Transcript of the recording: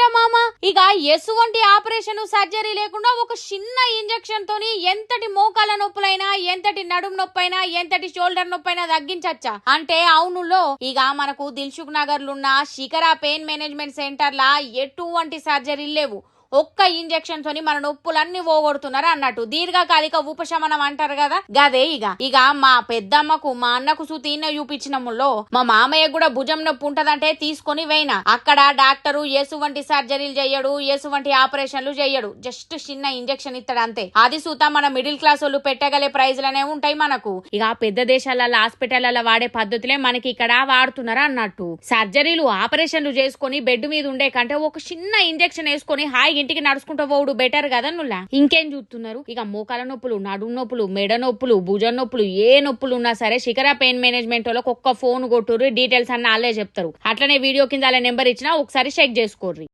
ఏంద్రా మామ? ఇక ఎసువంటి ఆపరేషన్ సర్జరీ లేకుండా ఒక చిన్న ఇంజెక్షన్ తోని ఎంతటి మోకాల నొప్పులైనా ఎంతటి నడుము నొప్పైనా ఎంతటి షోల్డర్ నొప్పైనా తగ్గించచ్చా? అంటే అవునులో ఇక మనకు దిల్సుఖ్ నగర్ లున్న శిఖరా పెయిన్ మేనేజ్మెంట్ సెంటర్ లా ఎటువంటి సర్జరీలు లేవు. ఒక్క ఇంజెక్షన్ తోని మన నొప్పులన్నీ పోగొడుతున్నారు అన్నట్టు. దీర్ఘకాలిక ఉపశమనం అంటారు కదా? గదే ఇక ఇక మా పెద్దమ్మకు మా అన్నకు సుతీన చూపించినములో మా మామయ్య కూడా భుజం నొప్పి ఉంటదంటే తీసుకొని వేయినా. అక్కడ డాక్టరు ఎసువంటి సర్జరీలు చెయ్యడు ఎసువంటి ఆపరేషన్లు చెయ్యడు. జస్ట్ చిన్న ఇంజెక్షన్ ఇస్తాడు అంతే. అది సూత మన మిడిల్ క్లాస్ వాళ్ళు పెట్టగలే ప్రైజ్లనే ఉంటాయి మనకు. ఇక పెద్ద దేశాలలో హాస్పిటల్లో వాడే పద్ధతులే మనకి ఇక్కడ వాడుతున్నారు అన్నట్టు. సర్జరీలు ఆపరేషన్లు చేసుకొని బెడ్ మీద ఉండే కంటే ఒక చిన్న ఇంజెక్షన్ వేసుకొని హాయిగా ఇంటికి నడుచుకుంటూ పోవడు బెటర్ కదా నువ్వులా ఇంకేం చూస్తున్నారు ఇక మోకాల నొప్పులు నడుము నొప్పులు మెడ నొప్పులు భుజం నొప్పులు ఏ నొప్పులు ఉన్నా సరే శిఖర పెయిన్ మేనేజ్మెంట్ వాళ్ళకి ఒక్క ఫోన్ కొట్టుర్రు డీటెయిల్స్ అన్న వాళ్ళే చెప్తారు. అట్లనే వీడియో కింద నెంబర్ ఇచ్చినా ఒకసారి చెక్ చేసుకోర్రి.